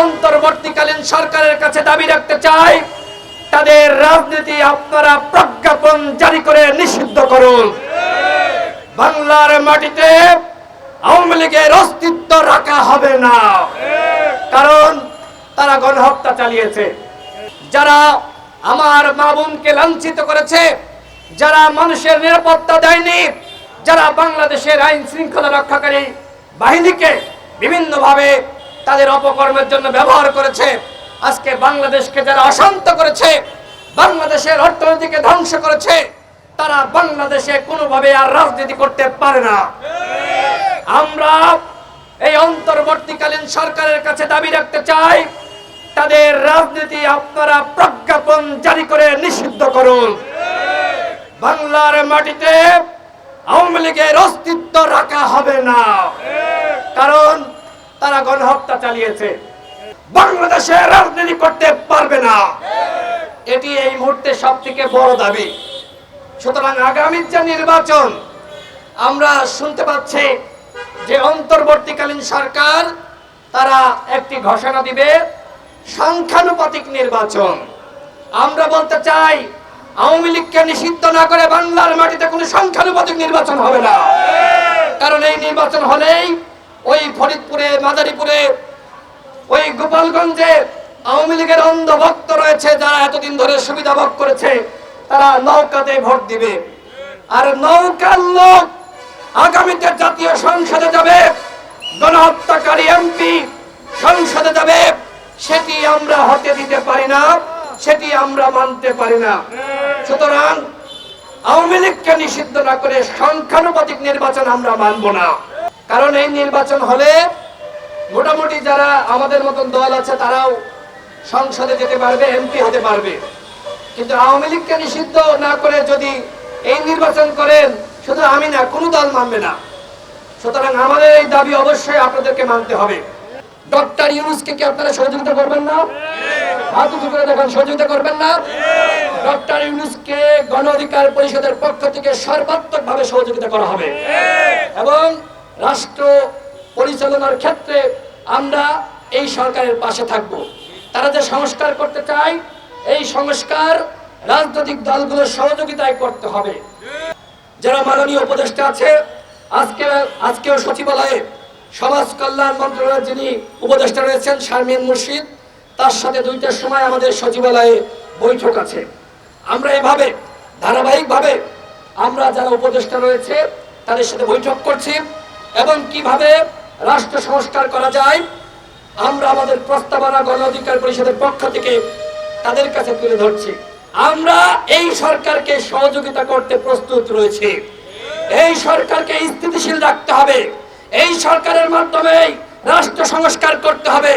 অন্তর্বর্তীকালীন সরকারের কাছে দাবি রাখতে চাই, তাদের রাজনীতি আপনারা প্রজ্ঞাপন জারি করে নিষিদ্ধ করুন। বাংলার মাটিতে আওয়ামী লীগের অস্তিত্ব রাখা হবে না, কারণ তারা গণহত্যা চালিয়েছে। যারা আমার মা বোনকে লাঞ্ছিত করেছে, যারা মানুষের নিরাপত্তা দেয়নি, যারা বাংলাদেশের আইন শৃঙ্খলা রক্ষাকারী বাহিনীকে বিভিন্নভাবে তাদের অপকর্মের জন্য ব্যবহার করেছে। আজকে বাংলাদেশকে যারা অশান্ত করেছে, বাংলাদেশের অর্থনীতিকে ধ্বংস করেছে, তারা বাংলাদেশে কোনোভাবে আর রাজনীতি করতে পারে না। আমরা এই অন্তর্বর্তীকালীন সরকারের কাছে দাবি রাখতে চাই, তাদের রাজনীতি আপনারা প্রজ্ঞাপন জারি করে নিষিদ্ধ করুন। বাংলার মাটিতে আওয়ামী লীগের অস্তিত্ব রাখা হবে না। গণহত্যা চালিয়েছে। বাংলাদেশে রাজনীতি করতে পারবে না। এটি এই মুহূর্তে সব থেকে বড় দাবি। সুতরাং আগামীর যে নির্বাচন, আমরা শুনতে পাচ্ছি যে অন্তর্বর্তীকালীন সরকার, তারা একটি ঘোষণা দিবে, সংখ্যানুপাতিক নির্বাচন। আমরা বলতে চাই, আওয়ামী লীগকে নিষিদ্ধ না করে বাংলার মাটিতে কোনো সংখ্যানুপাতিক নির্বাচন হবে না। কারণ এই নির্বাচন হলেই ওই ফরিদপুরে, মাদারীপুরে, ওই গোপালগঞ্জে আওয়ামী লীগের অন্ধভক্ত রয়েছে যারা এতদিন ধরে সুবিধা ভোগ করেছে, তারা নৌকাতে ভোট দিবে। আর নৌকার লোক আগামীতে জাতীয় সংসদে যাবে, গণহত্যাকারী এমপি সংসদে যাবে, সেটি আমরা হতে দিতে পারি না, সেটি আমরা মানতে পারি না। সুতরাং আওয়ামী লীগকে নিষিদ্ধ না করে সংখ্যানুপাতিক নির্বাচন আমরা মানব না। কারণ এই নির্বাচন হলে মোটামুটি যারা আমাদের মতন দল আছে, তারাও সংসদে যেতে পারবে, এমপি হতে পারবে। কিন্তু আওয়ামী লীগকে নিষিদ্ধ না করে যদি এই নির্বাচন করেন, শুধু আমি না, কোনো দল মানবে না। সুতরাং আমাদের এই দাবি অবশ্যই আপনাদেরকে মানতে হবে। ডক্টর ইউনুসকে কি আপনারা সহযোগিতা করবেন না? হাত উঁচু করে দেখেন, সহযোগিতা করবেন না? ডক্টর ইউনুসকে গণ অধিকার পরিষদের পক্ষ থেকে সর্বাত্মক ভাবে সহযোগিতা করা হবে। এবং রাষ্ট্র পরিচালনার ক্ষেত্রে আমরা এই সরকারের পাশে থাকব। তারা যে সংস্কার করতে চায়, এই সংস্কার রাজনৈতিক দলগুলোর সহযোগিতায় করতে হবে। যারা মাননীয় উপদেষ্টা আছে, আজকে, আজকেও সচিবালয়ে সমাজ কল্যাণ মন্ত্রণালয়ের যিনি উপদেষ্টা রয়েছেন, শারমিন মুর্শিদ, তার সাথে দুইটার সময় আমাদের সচিবালয়ে বৈঠক আছে। আমরা এভাবে, ধারাবাহিকভাবে আমরা যারা উপদেষ্টা রয়েছে, তাদের সাথে বৈঠক করছি। এবং কীভাবে রাষ্ট্র সংস্কার করা যায়, আমরা আমাদের প্রস্তাবনা গণ অধিকার পরিষদের পক্ষ থেকে তাদের কাছে তুলে ধরছি। আমরা এই সরকারকে সহযোগিতা করতে প্রস্তুত রয়েছে। এই সরকারকে স্থিতিশীল রাখতে হবে। এই সরকারের মাধ্যমে রাষ্ট্র সংস্কার করতে হবে।